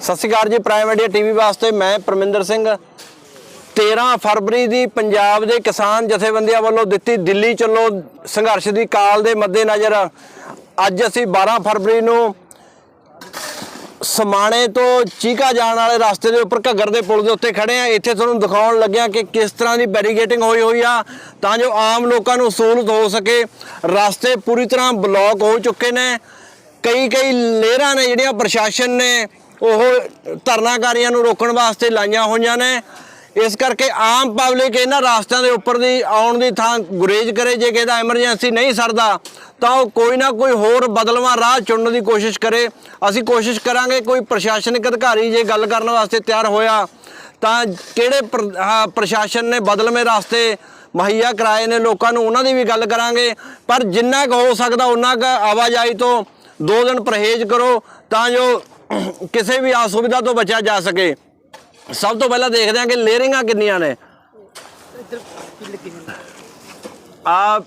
ਸਤਿ ਸ਼੍ਰੀ ਅਕਾਲ ਜੀ prime media TV ਵਾਸਤੇ ਮੈਂ ਪਰਮਿੰਦਰ ਸਿੰਘ। 13 ਫਰਵਰੀ ਦੀ ਪੰਜਾਬ ਦੇ ਕਿਸਾਨ ਜਥੇਬੰਦੀਆਂ ਵੱਲੋਂ ਦਿੱਤੀ ਦਿੱਲੀ ਚੱਲੋ ਸੰਘਰਸ਼ ਦੀ ਕਾਲ ਦੇ ਮੱਦੇਨਜ਼ਰ ਅੱਜ ਅਸੀਂ 12 ਫਰਵਰੀ ਨੂੰ ਸਮਾਣੇ ਤੋਂ ਚੀਕਾ ਜਾਣ ਵਾਲੇ ਰਸਤੇ ਦੇ ਉੱਪਰ ਘੱਗਰ ਦੇ ਪੁਲ ਦੇ ਉੱਤੇ ਖੜੇ ਆ ਇੱਥੇ ਤੁਹਾਨੂੰ ਦਿਖਾਉਣ ਲੱਗਿਆ ਕਿ ਕਿਸ ਤਰ੍ਹਾਂ ਦੀ ਬੈਰੀਗੇਟਿੰਗ ਹੋਈ ਹੋਈ ਆ, ਤਾਂ ਜੋ ਆਮ ਲੋਕਾਂ ਨੂੰ ਸਹੂਲਤ ਹੋ ਸਕੇ। ਰਸਤੇ ਪੂਰੀ ਤਰ੍ਹਾਂ ਬਲੌਕ ਹੋ ਚੁੱਕੇ ਨੇ। ਕਈ ਕਈ ਲੇਅਰਾਂ ਨੇ ਜਿਹੜੀਆਂ ਪ੍ਰਸ਼ਾਸਨ ਨੇ ਉਹ ਧਰਨਾਕਾਰੀਆਂ ਨੂੰ ਰੋਕਣ ਵਾਸਤੇ ਲਾਈਆਂ ਹੋਈਆਂ ਨੇ। ਇਸ ਕਰਕੇ ਆਮ ਪਬਲਿਕ ਇਹਨਾਂ ਰਾਸਤਿਆਂ ਦੇ ਉੱਪਰ ਦੀ ਆਉਣ ਦੀ ਥਾਂ ਗੁਰੇਜ਼ ਕਰੇ। ਜੇ ਕਿਸੇ ਦਾ ਐਮਰਜੈਂਸੀ ਨਹੀਂ ਸਰਦਾ, ਤਾਂ ਉਹ ਕੋਈ ਨਾ ਕੋਈ ਹੋਰ ਬਦਲਵਾਂ ਰਾਹ ਚੁਣਨ ਦੀ ਕੋਸ਼ਿਸ਼ ਕਰੇ। ਅਸੀਂ ਕੋਸ਼ਿਸ਼ ਕਰਾਂਗੇ ਕੋਈ ਪ੍ਰਸ਼ਾਸਨਿਕ ਅਧਿਕਾਰੀ ਜੇ ਗੱਲ ਕਰਨ ਵਾਸਤੇ ਤਿਆਰ ਹੋਇਆ, ਤਾਂ ਕਿਹੜੇ ਪ੍ਰ- ਪ੍ਰਸ਼ਾਸਨ ਨੇ ਬਦਲਵੇਂ ਰਾਸਤੇ ਮੁਹੱਈਆ ਕਰਾਏ ਨੇ, ਲੋਕਾਂ ਨੂੰ ਉਹਨਾਂ ਦੀ ਵੀ ਗੱਲ ਕਰਾਂਗੇ। ਪਰ ਜਿੰਨਾ ਕੁ ਹੋ ਸਕਦਾ, ਉਹਨਾਂ ਕੁ ਆਵਾਜਾਈ ਤੋਂ ਦੋ ਦਿਨ ਪਰਹੇਜ਼ ਕਰੋ, ਤਾਂ ਜੋ ਕਿਸੇ ਵੀ ਅਸੁਵਿਧਾ ਤੋਂ ਬਚਿਆ ਜਾ ਸਕੇ। ਸਭ ਤੋਂ ਪਹਿਲਾਂ ਦੇਖਦੇ ਹਾਂ ਕਿ ਲੇਅਰਿੰਗਾਂ ਕਿੰਨੀਆਂ ਨੇ। ਆ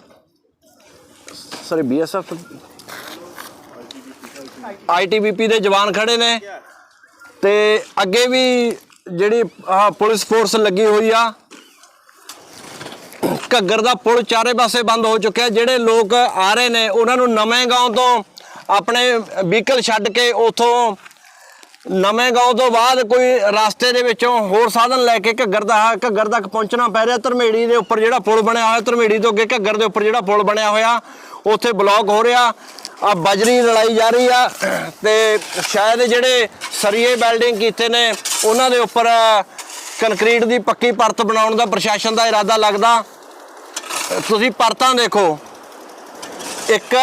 ਸੌਰੀ ਬੀਐਸਐਫ ਆਈਟੀਬੀਪੀ ਦੇ ਜਵਾਨ ਖੜੇ ਨੇ। ਤੇ ਅੱਗੇ ਵੀ ਜਿਹੜੀ, ਆਹ, ਪੁਲਿਸ ਫੋਰਸ ਲੱਗੀ ਹੋਈ ਆ। ਘੱਗਰ ਦਾ ਪੁਲ ਚਾਰੇ ਪਾਸੇ ਬੰਦ ਹੋ ਚੁੱਕਿਆ। ਜਿਹੜੇ ਲੋਕ ਆ ਰਹੇ ਨੇ, ਉਹਨਾਂ ਨੂੰ ਨਵੇਂ ਗਾਉਂ ਤੋਂ ਆਪਣੇ ਵਹੀਕਲ ਛੱਡ ਕੇ ਉਥੋਂ ਨਵੇਂ ਗਾਉਂ ਤੋਂ ਬਾਅਦ ਕੋਈ ਰਸਤੇ ਦੇ ਵਿੱਚੋਂ ਹੋਰ ਸਾਧਨ ਲੈ ਕੇ ਘੱਗਰ ਦਾ, ਘੱਗਰ ਤੱਕ ਪਹੁੰਚਣਾ ਪੈ ਰਿਹਾ। ਧਰਮੇੜੀ ਦੇ ਉੱਪਰ ਜਿਹੜਾ ਪੁਲ ਬਣਿਆ ਹੋਇਆ, ਧਰਮੇੜੀ ਤੋਂ ਅੱਗੇ ਘੱਗਰ ਦੇ ਉੱਪਰ ਜਿਹੜਾ ਪੁਲ ਬਣਿਆ ਹੋਇਆ, ਉੱਥੇ ਬਲੌਕ ਹੋ ਰਿਹਾ। ਆ ਬਜਰੀ ਲੜਾਈ ਜਾ ਰਹੀ ਆ ਤੇ ਸ਼ਾਇਦ ਜਿਹੜੇ ਸਰੀਏ ਬਿਲਡਿੰਗ ਕੀਤੇ ਨੇ, ਉਹਨਾਂ ਦੇ ਉੱਪਰ ਕੰਕਰੀਟ ਦੀ ਪੱਕੀ ਪਰਤ ਬਣਾਉਣ ਦਾ ਪ੍ਰਸ਼ਾਸਨ ਦਾ ਇਰਾਦਾ ਲੱਗਦਾ। ਤੁਸੀਂ ਪਰਤਾਂ ਦੇਖੋ, ਇੱਕ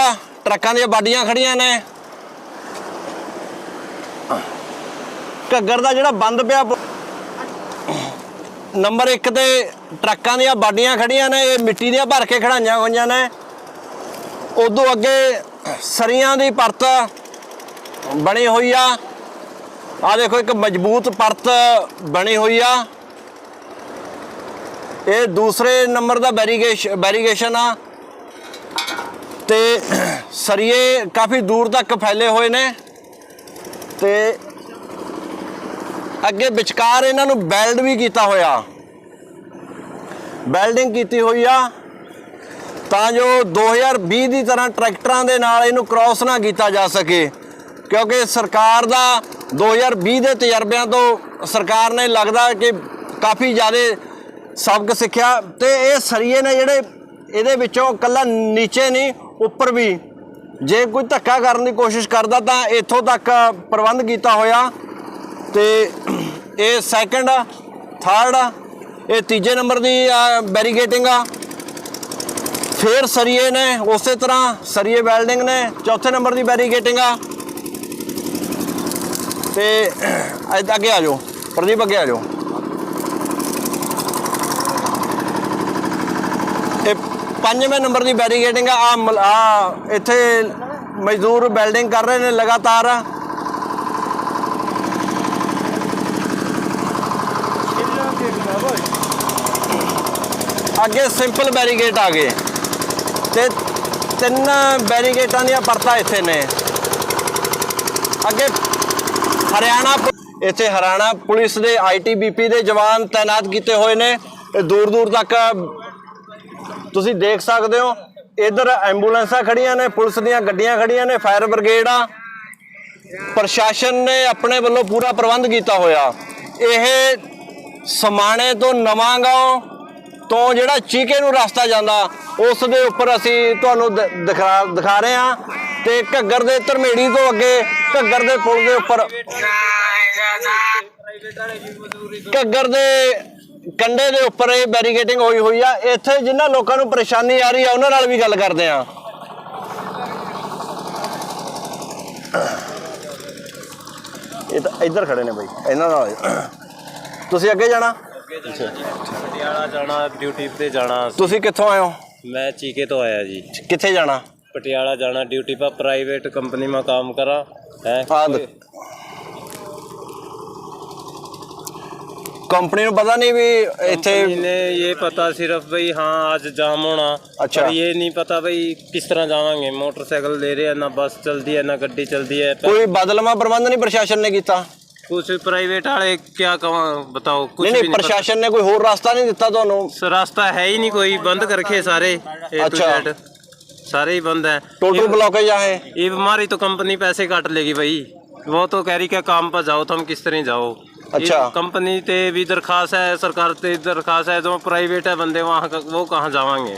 ਟਰੱਕਾਂ ਦੀਆਂ ਬਾਡੀਆਂ ਖੜੀਆਂ ਨੇ। ਘੱਗਰ ਦਾ ਜਿਹੜਾ ਬੰਦ ਪਿਆ ਨੰਬਰ 1 ਤੇ ਟਰੱਕਾਂ ਦੀਆਂ ਬਾਡੀਆਂ ਖੜੀਆਂ ਨੇ, ਇਹ ਮਿੱਟੀ ਦੀਆਂ ਭਰ ਕੇ ਖੜਾਈਆਂ ਹੋਈਆਂ ਨੇ। ਉਦੋਂ ਅੱਗੇ ਸਰੀਆਂ ਦੀ ਪਰਤ ਬਣੀ ਹੋਈ ਆ। ਆ ਦੇਖੋ, ਇੱਕ ਮਜ਼ਬੂਤ ਪਰਤ ਬਣੀ ਹੋਈ ਆ। ਇਹ ਦੂਸਰੇ ਨੰਬਰ ਦਾ ਬੈਰੀਗੇਸ਼ਨ ਬੈਰੀਗੇਸ਼ਨ ਆ। ਤੇ ਸਰੀਏ ਕਾਫੀ ਦੂਰ ਤੱਕ ਫੈਲੇ ਹੋਏ ਨੇ। ਤੇ ਅੱਗੇ ਵਿਚਕਾਰ ਇਹਨਾਂ ਨੂੰ ਬੈਲਡ ਵੀ ਕੀਤਾ ਹੋਇਆ। ਬੈਲਡਿੰਗ ਕੀਤੀ ਹੋਈ ਆ। ਤਾਂ ਜੋ 2020 ਦੀ ਤਰ੍ਹਾਂ ਟਰੈਕਟਰਾਂ ਦੇ ਨਾਲ ਇਹਨੂੰ ਕ੍ਰਾਸ ਨਾ ਕੀਤਾ ਜਾ ਸਕੇ। ਕਿਉਂਕਿ ਸਰਕਾਰ ਦਾ 2020 ਦੇ ਤਜਰਬਿਆਂ ਤੋਂ ਸਰਕਾਰ ਨੇ ਲੱਗਦਾ ਕਿ ਕਾਫੀ ਜ਼ਿਆਦਾ ਸਬਕ ਸਿੱਖਿਆ ਤੇ ਇਹ ਸਰੀਏ ਨੇ ਜਿਹੜੇ ਇਹਦੇ ਵਿੱਚੋਂ ਕੱਲਾ ਨੀਚੇ ਨਹੀਂ, ਉੱਪਰ ਵੀ। ਜੇ ਕੋਈ ਧੱਕਾ ਕਰਨ ਦੀ ਕੋਸ਼ਿਸ਼ ਕਰਦਾ ਤਾਂ ਇੱਥੋਂ ਤੱਕ ਪ੍ਰਬੰਧ ਕੀਤਾ ਹੋਇਆ। ਤੇ ਇਹ ਸੈਕੰਡ ਆ ਥਰਡ ਆ, ਇਹ ਤੀਜੇ ਨੰਬਰ ਦੀ ਬੈਰੀਗੇਟਿੰਗ ਆ। ਫੇਰ ਸਰੀਏ ਨੇ, ਉਸੇ ਤਰ੍ਹਾਂ ਸਰੀਏ ਵੈਲਡਿੰਗ ਨੇ, ਚੌਥੇ ਨੰਬਰ ਦੀ ਬੈਰੀਗੇਟਿੰਗ ਆ। ਤੇ ਅੱਗੇ ਆ ਜਾਓ, ਪ੍ਰਦੀਪ ਅੱਗੇ ਆ ਜਾਓ। ਇਹ ਪੰਜਵੇਂ ਨੰਬਰ ਦੀ ਬੈਰੀਗੇਟਿੰਗ ਆ ਆ ਇੱਥੇ ਮਜ਼ਦੂਰ ਵੈਲਡਿੰਗ ਕਰ ਰਹੇ ਨੇ, ਲਗਾਤਾਰ। ਅੱਗੇ ਸਿੰਪਲ ਬੈਰੀਗੇਟ ਆ ਗਏ। ਤੇ ਤਿੰਨ ਬੈਰੀਗੇਟਾਂ ਦੀਆਂ ਪਰਤਾਂ ਇੱਥੇ ਨੇ। ਅੱਗੇ ਹਰਿਆਣਾ ਪੁ- ਇੱਥੇ ਹਰਿਆਣਾ ਪੁਲਿਸ ਦੇ ਆਈਟੀਬੀਪੀ ਦੇ ਜਵਾਨ ਤਾਇਨਾਤ ਕੀਤੇ ਹੋਏ ਨੇ। ਇਹ ਦੂਰ ਦੂਰ ਤੱਕ ਤੁਸੀਂ ਦੇਖ ਸਕਦੇ ਹੋ, ਇਧਰ ਐਂਬੂਲੈਂਸਾਂ ਖੜੀਆਂ ਨੇ, ਪੁਲਿਸ ਦੀਆਂ ਗੱਡੀਆਂ ਖੜੀਆਂ ਨੇ, ਫਾਇਰ ਬ੍ਰਿਗੇਡ ਆ। ਪ੍ਰਸ਼ਾਸਨ ਨੇ ਆਪਣੇ ਵੱਲੋਂ ਪੂਰਾ ਪ੍ਰਬੰਧ ਕੀਤਾ ਹੋਇਆ। ਇਹ ਸਮਾਣੇ ਤੋਂ ਨਵਾਂਗਾঁव ਤੋਂ ਜਿਹੜਾ ਚੀਕੇ ਨੂੰ ਰਸਤਾ ਜਾਂਦਾ, ਉਸ ਦੇ ਉੱਪਰ ਅਸੀਂ ਤੁਹਾਨੂੰ ਦਿਖਾ ਦਿਖਾ ਰਹੇ ਹਾਂ। ਤੇ ਘੱਗਰ ਦੇ ਧਰਮੇੜੀ ਤੋਂ ਅੱਗੇ, ਘੱਗਰ ਦੇ ਪੁਲ ਦੇ ਉੱਪਰ ਘੱਗਰ ਦੇ ਕੰਡੇ ਦੇ ਉੱਪਰ ਇਹ ਬੈਰੀਕੇਟਿੰਗ ਹੋਈ ਹੋਈ ਆ। ਇੱਥੇ ਜਿਨ੍ਹਾਂ ਲੋਕਾਂ ਨੂੰ ਪਰੇਸ਼ਾਨੀ ਆ ਰਹੀ ਆ, ਉਹਨਾਂ ਨਾਲ ਵੀ ਗੱਲ ਕਰਦੇ ਆ ਇਹ ਤਾਂ ਇੱਧਰ ਖੜੇ ਨੇ ਬਾਈ, ਇਹਨਾਂ ਨਾਲ। ਤੁਸੀਂ ਅੱਗੇ ਜਾਣਾ? ਪਟਿਆਲਾ ਜਾਣਾ ਡਿਊਟੀ ਤੇ ਜਾਣਾ ਤੁਸੀਂ ਕਿੱਥੋਂ ਆਏ ਹੋ ਮੈਂ ਚੀਕੇ ਤੋਂ ਆਇਆ ਜੀ ਕਿੱਥੇ ਜਾਣਾ ਪਟਿਆਲਾ ਜਾਣਾ ड्यूटी पर प्राइवेट कंपनी में काम करा है ਆ ਕੰਪਨੀ ਨੂੰ ਪਤਾ ਨਹੀਂ ਵੀ ਇੱਥੇ कंपनी ने ये पता सिर्फ भाई हाँ आज जाम होना अच्छा। पर ये नहीं पता भाई किस तरह जावांगे मोटरसाइकिल ले रहे हैं ना बस चलती है ना गड्डी चलती है पर ਕੋਈ ਬਦਲਵਾ ਪ੍ਰਬੰਧ ਨਹੀਂ ਪ੍ਰਸ਼ਾਸਨ ਨੇ ਕੀਤਾ कुछ प्राइवेट वाले क्या कमा बताओ कुछ ਨਹੀਂ भी ਨਹੀਂ नहीं पता। ਪ੍ਰਸ਼ਾਸਨ ਨੇ ਕੋਈ ਹੋਰ ਰਸਤਾ ਨਹੀਂ ਦਿੱਤਾ ਤੁਹਾਨੂੰ स- रास्ता है ही नहीं कोई बंद कर रखे सारे ए टू अच्छा। जेड सारे ही बंद है ਟੋਟਲ ये- ਬਲੌਕੇਜ ਆ ਇਹ ये हमारी तो कंपनी पैसे काट लेगी भाई वो तो कह रही क्या काम पर जाओ तो हम किस तरह जाओ ये अच्छा। कंपनी ते भी दरखास्त है सरकार ते दरखास्त है जो प्राइवेट है बंदे वहाँ का- वो कहाँ जावांगे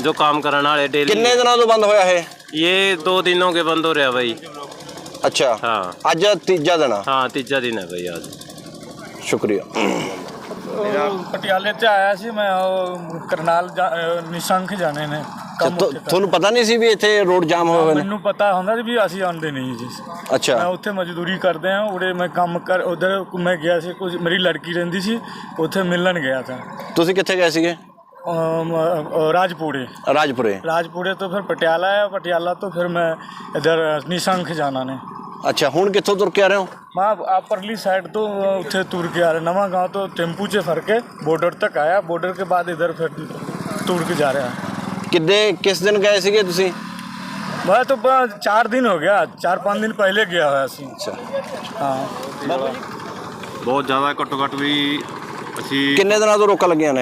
जो काम करने वाले डेली ਕਿੰਨੇ ਦਿਨਾਂ ਤੋਂ ਬੰਦ ਹੋਇਆ ਇਹ ये दो दिनों के बंद हो रहा भाई ਅੱਛਾ। ਹਾਂ। ਅੱਜ ਤੀਜਾ ਦਿਨ ਆ। ਹਾਂ ਤੀਜਾ ਦਿਨ ਹੈ ਬਈ ਅੱਜ। ਸ਼ੁਕਰੀਆ। ਪਟਿਆਲੇ ਤੇ ਆਇਆ ਸੀ ਮੈਂ ਉਹ ਕਰਨਾਲ ਜਾ- ਜਾਣੇ ਨੇ। ਤੁਹਾਨੂੰ ਪਤਾ ਨਹੀਂ ਸੀ ਵੀ ਇੱਥੇ ਰੋਡ ਜਾਮ ਹੋਏ ਹੋਏ ਮੈਨੂੰ ਪਤਾ ਹੁੰਦਾ ਸੀ ਵੀ ਅਸੀਂ ਆਉਂਦੇ ਨਹੀਂ ਜੀ। ਮੈਂ ਅੱਛਾ ਉੱਥੇ ਮਜ਼ਦੂਰੀ ਕਰਦੇ ਆ ਉਰੇ ਮੈਂ ਕੰਮ ਕਰ ਉਧਰ ਮੈਂ ਗਿਆ ਸੀ ਕੁਝ ਮੇਰੀ ਲੜਕੀ ਰਹਿੰਦੀ ਸੀ ਉੱਥੇ ਮਿਲਣ ਗਿਆ ਤਾਂ। ਤੁਸੀਂ ਕਿੱਥੇ ਗਏ ਸੀਗੇ? राजपुरी राजपुरे ਰਾਜਪੁਰੇ ਤੋਂ ਫਿਰ ਪਟਿਆਲਾ ਆ ਪਟਿਆਲਾ ਤੋਂ ਫਿਰ ਮੈਂ ਇਧਰ ਨਿਸ਼ੰਖ ਜਾਣਾ ਨੇ। ਅੱਛਾ ਹੁਣ ਕਿੱਥੋਂ ਤੁਰ ਕੇ ਆ ਰਹੇ ਹੋ? ਮੈਂ ਆਪਰਲੀ ਸਾਈਡ ਤੋਂ ਉੱਥੇ ਤੁਰ ਕੇ ਆ ਰਿਹਾ ਨਵਾਂ ਗਾਂਵ ਤੋਂ ਟੈਂਪੂ 'ਚ ਫਰ ਕੇ ਬਾਰਡਰ ਤੱਕ ਆਇਆ। ਬਾਰਡਰ ਕੇ ਬਾਅਦ ਇਧਰ ਫਿਰ ਤੁਰ ਕੇ ਜਾ ਰਿਹਾ। ਕਿੱਦੇ ਕਿਸ ਦਿਨ ਗਏ ਸੀਗੇ ਤੁਸੀਂ? ਮੈਂ ਤਾਂ 4 ਦਿਨ ਹੋ ਗਿਆ 4-5 ਦਿਨ ਪਹਿਲੇ ਗਿਆ ਹੋਇਆ ਸੀ। ਅੱਛਾ। ਹਾਂ। ਬਹੁਤ ਜ਼ਿਆਦਾ ਘੱਟੋ ਘੱਟ ਵੀ ਅਸੀਂ ਕਿੰਨੇ ਦਿਨਾਂ ਤੋਂ ਰੋਕਾ ਲੱਗਿਆ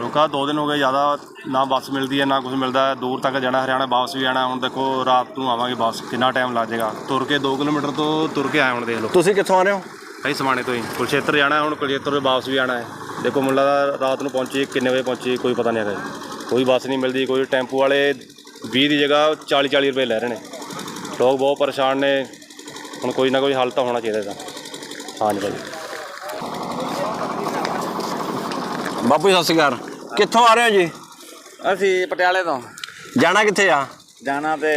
ਰੋਕਾ ਦੋ ਦਿਨ ਹੋ ਗਏ ਜ਼ਿਆਦਾ ਨਾ ਬੱਸ ਮਿਲਦੀ ਹੈ ਨਾ ਕੁਝ ਮਿਲਦਾ ਹੈ। ਦੂਰ ਤੱਕ ਜਾਣਾ ਹਰਿਆਣਾ ਵਾਪਸ ਵੀ ਆਣਾ ਹੁਣ ਦੇਖੋ ਰਾਤ ਨੂੰ ਆਵਾਂਗੇ ਵਾਪਸ ਕਿੰਨਾ ਟਾਈਮ ਲੱਗ ਜਾਏਗਾ। ਤੁਰ ਕੇ 2 ਕਿਲੋਮੀਟਰ ਤੋਂ ਤੁਰ ਕੇ ਆਏ ਹੁਣ ਦੇਖ ਲਓ। ਤੁਸੀਂ ਕਿੱਥੋਂ ਆ ਰਹੇ ਹੋ? ਅਸੀਂ ਸਮਾਣੇ ਤੋਂ ਹੀ। ਕੁਲਛੇਤਰ ਜਾਣਾ ਹੁਣ ਕੁਲਛੇਤਰ ਤੋਂ ਵਾਪਸ ਵੀ ਆਣਾ ਹੈ। ਦੇਖੋ ਮੁੱਲਾ ਦਾ ਰਾਤ ਨੂੰ ਪਹੁੰਚੀ ਕਿੰਨੇ ਵਜੇ ਪਹੁੰਚੀ ਕੋਈ ਪਤਾ ਨਹੀਂ ਹੈਗਾ। ਕੋਈ ਬੱਸ ਨਹੀਂ ਮਿਲਦੀ ਕੋਈ ਟੈਂਪੂ ਵਾਲੇ 20 ਦੀ ਜਗ੍ਹਾ 40 40 ਰੁਪਏ ਲੈ ਰਹੇ ਨੇ। ਲੋਕ ਬਹੁਤ ਪਰੇਸ਼ਾਨ ਨੇ। ਹੁਣ ਕੋਈ ਨਾ ਕੋਈ ਹੱਲ ਤਾਂ ਹੋਣਾ ਚਾਹੀਦਾ ਇਹਦਾ। ਹਾਂਜੀ ਭਾਈ। ਬਾਪੂ ਜੀ, ਸਤਿ ਸ਼੍ਰੀ ਅਕਾਲ। ਕਿੱਥੋਂ ਆ ਰਹੇ ਹੋ ਜੀ? ਅਸੀਂ ਪਟਿਆਲੇ ਤੋਂ। ਜਾਣਾ ਕਿੱਥੇ ਆ? ਜਾਣਾ ਤੇ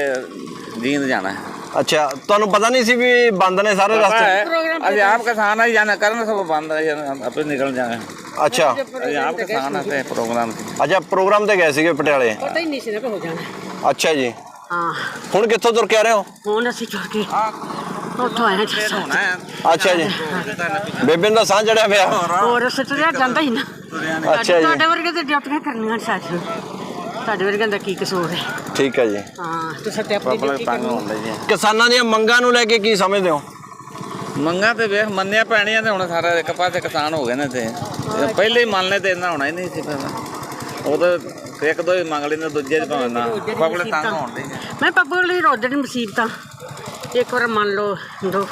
ਜੀਂਦ ਜਾਣਾ। ਹੈ ਅੱਛਾ ਤੁਹਾਨੂੰ ਪਤਾ ਨਹੀਂ ਸੀ ਵੀ ਬੰਦ ਨੇ ਸਾਰੇ ਰਸਤੇ? ਅਸੀਂ ਆਪ ਕਿਸਾਨ ਆ ਜਾਣਾ ਕਰਨ ਸਭ ਬੰਦ ਹੈ ਆਪੇ ਨਿਕਲ ਜਾਣਾ। ਅੱਛਾ। ਅਸੀਂ ਆਪ ਕਿਸਾਨ ਆ ਤੇ ਪ੍ਰੋਗਰਾਮ ਅੱਛਾ ਪ੍ਰੋਗਰਾਮ ਤੇ ਗਏ ਸੀਗੇ ਪਟਿਆਲੇ। ਪਤਾ ਹੀ ਨਹੀਂ ਸੀ ਨਾ ਕਿ ਹੋ ਜਾਣਾ। ਅੱਛਾ ਜੀ। ਹਾਂ। ਹੁਣ ਕਿੱਥੋਂ ਤੁਰ ਕੇ ਆ ਰਹੇ ਹੋ? ਹੁਣ ਅਸੀਂ ਚੜ ਕੇ ਉੱਥੋਂ ਆਏ ਹੈ ਅੱਛਾ ਜੀ। ਬੇਬੇ ਦਾ ਸਾਹ ਚੜਿਆ ਪਿਆ। ਹੋਰ ਸੱਚਿਆ ਜਾਂਦਾ ਹੀ ਨਾ। ਅੱਛਾ ਜੀ। ਤੁਹਾਡੇ ਵਰਗੇ ਤੇ ਡਿਊਟੀਆਂ ਕਰਨੀਆਂ ਸਾਥ ਤੁਹਾਡੇ ਵਰਗੇ ਦਾ ਕੀ ਕਸੂਰ ਹੈ? ਠੀਕ ਹੈ ਜੀ। ਹਾਂ ਤੁਸੀਂ ਤੇ ਆਪਣੀ ਪਬਲਿਕ ਡਿਊਟੀ ਕਰਨੀ। ਹੁੰਦਾ ਜੀ ਕਿਸਾਨਾਂ ਦੀਆਂ ਮੰਗਾਂ ਨੂੰ ਲੈ ਕੇ ਕੀ ਸਮਝਦੇ ਹੋ? ਮੰਗਾ ਤੇ ਵੇਖ ਮੰਨਿਆ ਪੈਣੀਆਂ ਤੇ ਹੁਣ ਸਾਰਾ ਇੱਕ ਪਾਸੇ ਕਿਸਾਨ ਹੋ ਗਏ ਨੇ ਤੇ। ਪਹਿਲੇ ਹੀ ਮੰਨ ਲੈ ਤੇ ਇੰਨਾ ਹੋਣਾ ਹੀ ਨਹੀਂ ਸੀ ਫਿਰ ਉਹ ਤਾਂ ਇੱਕ ਦੋ ਹੀ ਮੰਗ ਲੈਂਦੇ ਦੂਜੇ ਚ ਭਾਵੇਂ ਨਾ। ਪਬਲਿਕ ਤੰਗ ਹੋਣ ਦੀ ਮੈਂ ਪੱਪੂ ਲਈ ਰੋਜ਼ ਦੀ ਮੁਸੀਬਤਾਂ ਇੱਕ ਵਾਰ ਮੰਨ ਲਓ ਦੋ।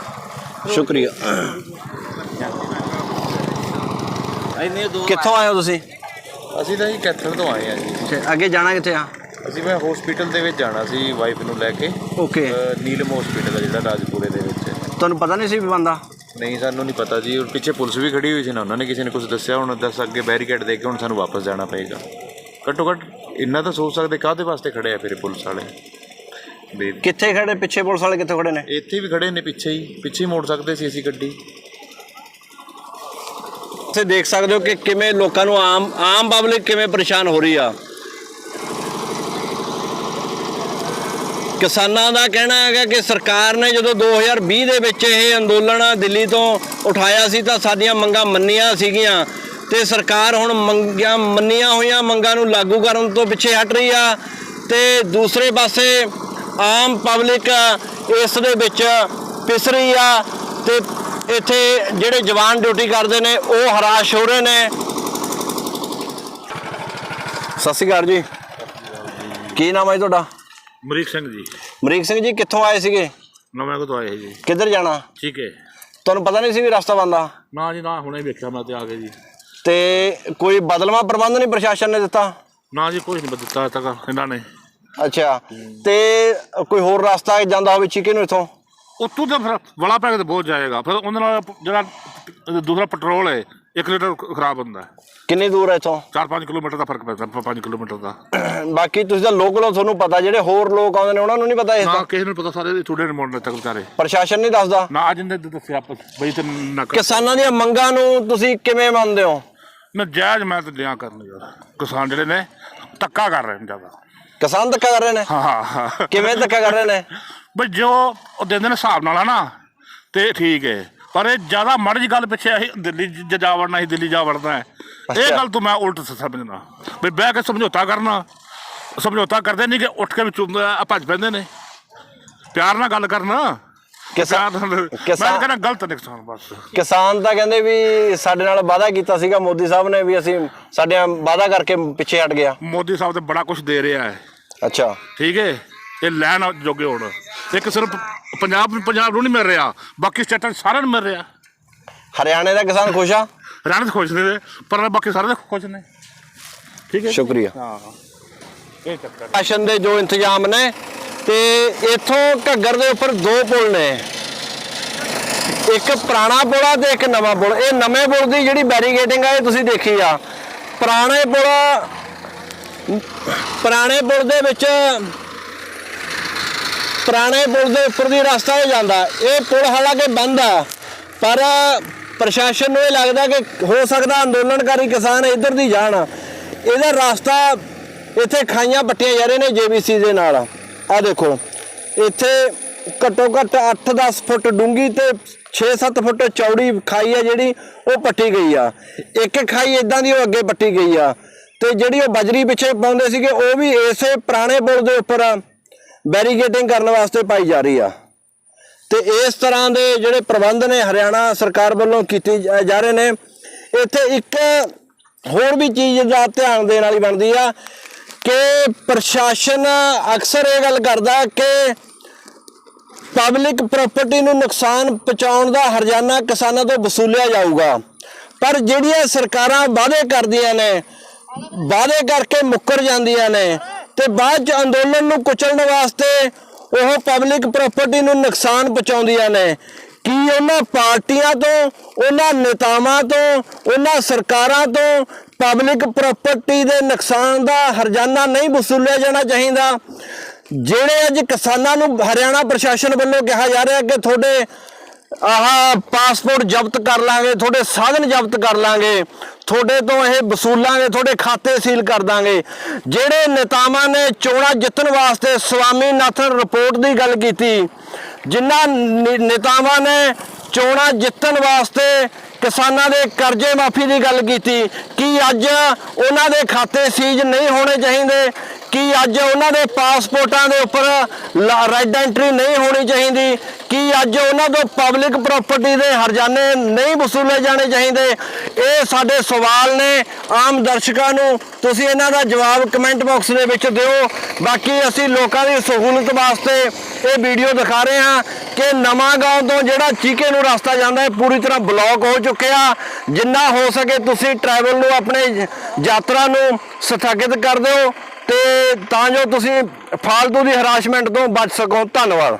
ਸ਼ੁਕਰੀਆ। ਇੰਨੀ ਕਿੱਥੋਂ ਆਏ ਹੋ ਤੁਸੀਂ? ਅਸੀਂ ਤਾਂ ਜੀ ਕੈਥਲ ਤੋਂ ਆਏ ਆ ਜੀ। ਅੱਛਾ, ਅੱਗੇ ਜਾਣਾ ਕਿੱਥੇ ਆ? ਅਸੀਂ ਮੈਂ ਹਸਪੀਟਲ ਦੇ ਵਿੱਚ ਜਾਣਾ ਸੀ ਵਾਈਫ ਨੂੰ ਲੈ ਕੇ। ਓਕੇ ਨੀਲਮ ਹਸਪੀਟਲ ਹੈ ਜਿਹੜਾ ਰਾਜਪੁਰੇ ਦੇ ਵਿੱਚ। ਤੁਹਾਨੂੰ ਪਤਾ ਨਹੀਂ ਸੀ ਵੀ ਬੰਦਾ? ਨਹੀਂ ਸਾਨੂੰ ਨਹੀਂ ਪਤਾ ਜੀ। ਉਹ ਪਿੱਛੇ ਪੁਲਿਸ ਵੀ ਖੜੀ ਹੋਈ ਸੀ ਨਾ ਉਹਨਾਂ ਨੇ ਕਿਸੇ ਨੇ ਕੁਝ ਦੱਸਿਆ ਹੁਣ ਦੱਸ ਅੱਗੇ ਬੈਰੀਕੇਡ ਦੇ ਕੇ ਹੁਣ ਸਾਨੂੰ ਵਾਪਸ ਜਾਣਾ ਪਏਗਾ। ਘੱਟੋ ਘੱਟ ਇੰਨਾ ਤਾਂ ਸੋਚ ਸਕਦੇ ਕਾਹਦੇ ਵਾਸਤੇ ਖੜੇ ਆ ਫਿਰ ਇਹ ਪੁਲਿਸ ਵਾਲੇ? ਕਿੱਥੇ ਖੜੇ? ਪਿੱਛੇ ਪੁਲਿਸ ਵਾਲੇ ਕਿੱਥੇ ਖੜੇ ਨੇ? ਇੱਥੇ ਵੀ ਖੜੇ ਨੇ ਪਿੱਛੇ ਹੀ ਪਿੱਛੇ ਹੀ ਮੋੜ ਸਕਦੇ ਸੀ ਅਸੀਂ ਗੱਡੀ। ਤੁਸੀਂ ਦੇਖ ਸਕਦੇ ਹੋ ਕਿ ਕਿਵੇਂ ਲੋਕਾਂ ਨੂੰ ਆਮ ਆਮ ਪਬਲਿਕ ਕਿਵੇਂ ਪਰੇਸ਼ਾਨ ਹੋ ਰਹੀ ਆ। ਕਿਸਾਨਾਂ ਦਾ ਕਹਿਣਾ ਹੈਗਾ ਕਿ ਸਰਕਾਰ ਨੇ ਜਦੋਂ 2020 ਦੇ ਵਿੱਚ ਇਹ ਅੰਦੋਲਨ ਦਿੱਲੀ ਤੋਂ ਉਠਾਇਆ ਸੀ ਤਾਂ ਸਾਡੀਆਂ ਮੰਗਾਂ ਮੰਨੀਆਂ ਸੀਗੀਆਂ ਤੇ ਸਰਕਾਰ ਹੁਣ ਮੰਗਾਂ ਮੰਨੀਆਂ ਹੋਈਆਂ ਮੰਗਾਂ ਨੂੰ ਲਾਗੂ ਕਰਨ ਤੋਂ ਪਿੱਛੇ ਹਟ ਰਹੀ ਆ ਤੇ ਦੂਸਰੇ ਪਾਸੇ ਆਮ ਪਬਲਿਕ ਇਸ ਦੇ ਵਿੱਚ ਪਿਸ ਰਹੀ ਆ ਤੇ ਇੱਥੇ ਜਿਹੜੇ ਜਵਾਨ ਡਿਊਟੀ ਕਰਦੇ ਨੇ ਉਹ ਹਰਾਸ਼ ਹੋ ਰਹੇ ਨੇ। ਸਤਿ ਸ਼੍ਰੀ ਅਕਾਲ ਜੀ। ਕੀ ਨਾਮ ਹੈ ਤੁਹਾਡਾ? ਮਰੀਕ ਸਿੰਘ ਜੀ। ਮਰੀਕ ਸਿੰਘ ਜੀ ਕਿੱਥੋਂ ਆਏ ਸੀਗੇ? ਨਵੇਂ ਕੋ ਤੋਂ ਆਏ ਜੀ। ਕਿੱਧਰ ਜਾਣਾ? ਠੀਕ ਹੈ। ਤੁਹਾਨੂੰ ਪਤਾ ਨਹੀਂ ਸੀ ਵੀ ਰਸਤਾ ਬੰਦ ਨਾ ਜੀ ਨਾ ਹੁਣੇ ਵੇਖਿਆ ਮੈਂ ਤੇ ਆ ਕੇ ਜੀ। ਤੇ ਕੋਈ ਬਦਲਵਾ ਪ੍ਰਬੰਧ ਨਹੀਂ ਪ੍ਰਸ਼ਾਸਨ ਨੇ ਦਿੱਤਾ? ਨਾ ਜੀ ਕੁਝ ਨਹੀਂ ਦਿੱਤਾ ਤੱਕ ਇਹਨਾਂ ਨੇ। ਅੱਛਾ। ਤੇ ਕੋਈ ਹੋਰ ਰਸਤਾ ਜਾਂਦਾ ਹੋਵੇ ਚੀਕੇ ਨੂੰ ਇਥੋਂ? ਉੱਤੋਂ ਤਾਂ ਫਿਰ ਵੜਾ ਪੈ ਕੇ ਤੇ ਬਹੁਤ ਜਾਏਗਾ। ਫਿਰ ਉਹਦੇ ਨਾਲ ਜਿਹੜਾ ਦੂਸਰਾ ਪੈਟਰੋਲ ਹੈ 1 ਲੀਟਰ ਖਰਾਬ ਹੁੰਦਾ ਹੈ। ਕਿੰਨੀ ਦੂਰ ਹੈ ਇਥੋਂ? 4-5 ਕਿਲੋਮੀਟਰ ਦਾ ਫ਼ਰਕ ਪੈਂਦਾ 5 ਕਿਲੋਮੀਟਰ ਦਾ। ਬਾਕੀ ਤੁਸੀਂ ਤਾਂ ਲੋਕਲ ਹੋ ਤੁਹਾਨੂੰ ਪਤਾ ਜਿਹੜੇ ਹੋਰ ਲੋਕ ਆਉਂਦੇ ਨੇ ਉਹਨਾਂ ਨੂੰ ਨਹੀਂ ਪਤਾ ਇਸ ਨਾ ਦਾ? ਕਿਸੇ ਨੂੰ ਪਤਾ ਸਾਰੇ ਥੋੜੇ ਰਿਮੋਟ ਨੇ ਤੱਕ ਵਿਚਾਰੇ। ਪ੍ਰਸ਼ਾਸਨ ਨਹੀਂ ਦੱਸਦਾ? ਨਾ ਅੱਜ ਇਹਨੇ ਦੱਸਿਆ ਆਪਸ ਬਈ ਤੇ ਨਾ ਕਰ। ਕਿਸਾਨਾਂ ਦੀਆਂ ਮੰਗਾਂ ਨੂੰ ਤੁਸੀਂ ਕਿਵੇਂ ਮੰਨਦੇ ਹੋ? ਨਾ ਜਾਇਜ਼ ਮੈਂ ਤੇ ਲਿਆ ਕਰਨ ਯਾਰ। ਕਿਸਾਨ ਜਿਹੜੇ ਨੇ ਧੱਕਾ ਕਰ ਰਹੇ ਨੇ ਜ਼ਿਆਦਾ। ਕਿਸਾਨ ਧੱਕਾ ਕਰ ਰਹੇ ਨੇ? ਹਾਂ ਹਾਂ ਹਾਂ। ਕਿਵੇਂ ਧੱਕਾ ਕਰ ਰਹੇ ਨੇ? ਬਈ ਜੋ ਉਹ ਦਿੰਦੇ ਨੇ ਹਿਸਾਬ ਨਾਲ ਆ ਨਾ ਤੇ ਠੀਕ ਹੈ ਪਰ ਇਹ ਜ਼ਿਆਦਾ ਮਾੜੀ ਜਿਹੀ ਗੱਲ ਪਿੱਛੇ ਅਸੀਂ ਦਿੱਲੀ ਜ- ਜਾ ਵੜਨਾ ਸੀ ਦਿੱਲੀ ਜਾ ਵੜਨਾ ਹੈ ਇਹ ਅੱਛਾ। ਗੱਲ ਤੋਂ ਮੈਂ ਉਲਟ ਸ- ਸਮਝਦਾ। ਵੀ ਬਹਿ ਕੇ ਸਮਝੌਤਾ ਕਰਨਾ। ਸਮਝੌਤਾ ਕਰਦੇ ਨਹੀਂ ਕਿ ਉੱਠ ਕੇ ਵਿੱਚ ਭੱਜ ਪੈਂਦੇ ਨੇ। ਪਿਆਰ ਨਾਲ ਗੱਲ ਕਰਨਾ। ਕਿਸਾਨ- ਮੈਂ ਕਿਸਾਨ- ਕਹਿੰਦਾ ਗਲਤ ਨੇ ਕਿਸਾਨ ਬਸ। ਕਿਸਾਨ ਤਾਂ ਕਹਿੰਦੇ ਵੀ ਸਾਡੇ ਨਾਲ ਵਾਅਦਾ ਕੀਤਾ ਸੀਗਾ ਮੋਦੀ ਸਾਹਿਬ ਨੇ ਵੀ ਅਸੀਂ ਸਾਡੇ ਵਾਅਦਾ ਕਰਕੇ ਪਿੱਛੇ ਹਟ ਗਿਆ। ਮੋਦੀ ਸਾਹਿਬ ਤੇ ਬੜਾ ਕੁਝ ਦੇ ਰਿਹਾ ਹੈ ਅੱਛਾ। ਠੀਕ ਹੈ ਇਹ ਲੈਣ ਜੋਗੇ ਹੁਣ। ਇੱਕ ਸਿਰਫ ਪੰਜਾਬ ਪੰਜਾਬ ਨੂੰ ਨਹੀਂ ਮਿਲ ਰਿਹਾ ਬਾਕੀ ਸਟੇਟਾਂ 'ਚ ਸਾਰਿਆਂ ਨੂੰ ਮਿਲ ਰਿਹਾ। ਹਰਿਆਣੇ ਦਾ ਕਿਸਾਨ ਖੁਸ਼ ਆ? ਹਰਿਆਣਾ 'ਚ ਖੁਸ਼ ਨੇ ਪਰ ਬਾਕੀ ਸਾਰੇ ਤਾਂ ਖੁਸ਼ ਨੇ। ਠੀਕ ਹੈ ਸ਼ੁਕਰੀਆ। ਹਾਂ। ਇਹ ਚੱਕਰ ਰਾਸ਼ਨ ਦੇ ਜੋ ਇੰਤਜ਼ਾਮ ਨੇ ਤੇ ਇਥੋਂ ਘੱਗਰ ਦੇ ਉੱਪਰ ਦੋ ਪੁਲ ਨੇ। ਇੱਕ ਪੁਰਾਣਾ ਪੁਲ ਆ ਤੇ ਇੱਕ ਨਵਾਂ ਪੁਲ। ਇਹ ਨਵੇਂ ਪੁਲ ਦੀ ਜਿਹੜੀ ਬੈਰੀਗੇਟਿੰਗ ਆ ਇਹ ਤੁਸੀਂ ਦੇਖੀ ਆ। ਪੁਰਾਣੇ ਪੁਲ ਪੁਰਾਣੇ ਪੁਲ ਦੇ ਵਿੱਚ ਪੁਰਾਣੇ ਪੁਲ ਦੇ ਉੱਪਰ ਦੀ ਰਸਤਾ ਹੀ ਜਾਂਦਾ। ਇਹ ਪੁਲ ਹਾਲਾਂਕਿ ਬੰਦ ਆ, ਪਰ ਪ੍ਰਸ਼ਾਸਨ ਨੂੰ ਇਹ ਲੱਗਦਾ ਕਿ ਹੋ ਸਕਦਾ ਅੰਦੋਲਨਕਾਰੀ ਕਿਸਾਨ ਇੱਧਰ ਦੀ ਜਾਣ। ਇਹਦਾ ਰਸਤਾ ਇੱਥੇ ਖਾਈਆਂ ਪੱਟੀਆਂ ਜਾ ਰਹੇ ਨੇ ਜੇਬੀਸੀ ਦੇ ਨਾਲ। ਆ ਦੇਖੋ, ਇੱਥੇ ਘੱਟੋ ਘੱਟ 8-10 ਫੁੱਟ ਡੂੰਗੀ ਤੇ 6-7 ਫੁੱਟ ਚੌੜੀ ਖਾਈ ਆ ਜਿਹੜੀ, ਉਹ ਪੱਟੀ ਗਈ ਆ। ਇੱਕ ਖਾਈ ਇਦਾਂ ਦੀ ਉਹ ਅੱਗੇ ਪੱਟੀ ਗਈ ਆ। ਤੇ ਜਿਹੜੀ ਉਹ ਬਜਰੀ ਪਿੱਛੇ ਪਾਉਂਦੇ ਸੀਗੇ, ਉਹ ਵੀ ਇਸੇ ਪੁਰਾਣੇ ਪੁਲ ਦੇ ਉੱਪਰ ਬੈਰੀਗੇਟਿੰਗ ਕਰਨ ਵਾਸਤੇ ਪਾਈ ਜਾ ਰਹੀ ਆ। ਤੇ ਇਸ ਤਰ੍ਹਾਂ ਦੇ ਜਿਹੜੇ ਪ੍ਰਬੰਧ ਨੇ ਹਰਿਆਣਾ ਸਰਕਾਰ ਵੱਲੋਂ ਕੀਤੇ ਜਾ ਜਾ ਰਹੇ ਨੇ, ਇੱਥੇ ਇੱਕ ਹੋਰ ਵੀ ਚੀਜ਼ ਦਾ ਧਿਆਨ ਦੇਣ ਵਾਲੀ ਬਣਦੀ ਆ ਕਿ ਪ੍ਰਸ਼ਾਸਨ ਅਕਸਰ ਇਹ ਗੱਲ ਕਰਦਾ ਕਿ ਪਬਲਿਕ ਪ੍ਰਾਪਰਟੀ ਨੂੰ ਨੁਕਸਾਨ ਪਹੁੰਚਾਉਣ ਦਾ ਹਰਜਾਨਾ ਕਿਸਾਨਾਂ ਤੋਂ ਵਸੂਲਿਆ ਜਾਊਗਾ। ਪਰ ਜਿਹੜੀਆਂ ਸਰਕਾਰਾਂ ਵਾਅਦੇ ਕਰਦੀਆਂ ਨੇ, ਵਾਅਦੇ ਕਰਕੇ ਮੁੱਕਰ ਜਾਂਦੀਆਂ ਨੇ ਤੇ ਬਾਅਦ ਚ ਅੰਦੋਲਨ ਨੂੰ ਕੁਚਲਣ ਵਾਸਤੇ ਉਹ ਪਬਲਿਕ ਪ੍ਰਾਪਰਟੀ ਨੂੰ ਨੁਕਸਾਨ ਪਹੁੰਚਾਉਂਦੀਆਂ ਨੇ। ਕੀ ਉਹਨਾਂ ਪਾਰਟੀਆਂ ਤੋਂ, ਉਹਨਾਂ ਨੇਤਾਵਾਂ ਤੋਂ, ਉਹਨਾਂ ਸਰਕਾਰਾਂ ਤੋਂ ਪਬਲਿਕ ਪ੍ਰਾਪਰਟੀ ਦੇ ਨੁਕਸਾਨ ਦਾ ਹਰਜਾਨਾ ਨਹੀਂ ਵਸੂਲਿਆ ਜਾਣਾ ਚਾਹੀਦਾ? ਜਿਹੜੇ ਅੱਜ ਕਿਸਾਨਾਂ ਨੂੰ ਹਰਿਆਣਾ ਪ੍ਰਸ਼ਾਸਨ ਵੱਲੋਂ ਕਿਹਾ ਜਾ ਰਿਹਾ ਕਿ ਤੁਹਾਡੇ ਆਹ, ਪਾਸਪੋਰਟ ਜ਼ਬਤ ਕਰ ਲਾਂਗੇ, ਤੁਹਾਡੇ ਸਾਧਨ ਜ਼ਬਤ ਕਰ ਲਾਂਗੇ, ਤੁਹਾਡੇ ਤੋਂ ਇਹ ਵਸੂਲਾਂਗੇ ਤੁਹਾਡੇ ਖਾਤੇ ਸੀਲ ਕਰ ਦਾਂਗੇ। ਜਿਹੜੇ ਨੇਤਾਵਾਂ ਨੇ ਚੋਣਾਂ ਜਿੱਤਣ ਵਾਸਤੇ ਸਵਾਮੀਨਾਥਨ ਰਿਪੋਰਟ ਦੀ ਗੱਲ ਕੀਤੀ, ਜਿਨ੍ਹਾਂ ਨੇ- ਨੇਤਾਵਾਂ ਨੇ ਚੋਣਾਂ ਜਿੱਤਣ ਵਾਸਤੇ ਕਿਸਾਨਾਂ ਦੇ ਕਰਜ਼ੇ ਮਾਫੀ ਦੀ ਗੱਲ ਕੀਤੀ। ਕੀ ਅੱਜ ਉਹਨਾਂ ਦੇ ਖਾਤੇ ਸੀਜ਼ ਨਹੀਂ ਹੋਣੇ ਚਾਹੀਦੇ? ਕੀ ਅੱਜ ਉਹਨਾਂ ਦੇ ਪਾਸਪੋਰਟਾਂ ਦੇ ਉੱਪਰ ਰੈੱਡ ਐਂਟਰੀ ਨਹੀਂ ਹੋਣੀ ਚਾਹੀਦੀ? ਕੀ ਅੱਜ ਉਹਨਾਂ ਤੋਂ ਪਬਲਿਕ ਪ੍ਰਾਪਰਟੀ ਦੇ ਹਰਜਾਨੇ ਨਹੀਂ ਵਸੂਲੇ ਜਾਣੇ ਚਾਹੀਦੇ? ਇਹ ਸਾਡੇ ਸਵਾਲ ਨੇ ਆਮ ਦਰਸ਼ਕਾਂ ਨੂੰ। ਤੁਸੀਂ ਇਹਨਾਂ ਦਾ ਜਵਾਬ ਕਮੈਂਟ ਬਾਕਸ ਦੇ ਵਿੱਚ ਦਿਓ। ਬਾਕੀ ਅਸੀਂ ਲੋਕਾਂ ਦੀ ਸਹੂਲਤ ਵਾਸਤੇ ਇਹ ਵੀਡੀਓ ਦਿਖਾ ਰਹੇ ਹਾਂ ਕਿ ਨਵਾਂ ਗਾਉਂ ਤੋਂ ਜਿਹੜਾ ਚੀਕੇ ਨੂੰ ਰਸਤਾ ਜਾਂਦਾ ਹੈ, ਪੂਰੀ ਤਰ੍ਹਾਂ ਬਲੌਕ ਹੋ ਚੁੱਕਿਆ। ਜਿੰਨਾ ਹੋ ਸਕੇ ਤੁਸੀਂ ਟਰੈਵਲ ਨੂੰ ਆਪਣੇ ਯਾਤਰਾ ਨੂੰ ਸਥਗਿਤ ਕਰ ਦਿਓ ਤੇ ਤਾਂ ਜੋ ਤੁਸੀਂ ਫਾਲਤੂ ਦੀ ਹਰਾਸਮੈਂਟ ਤੋਂ ਬਚ ਸਕੋ। ਧੰਨਵਾਦ।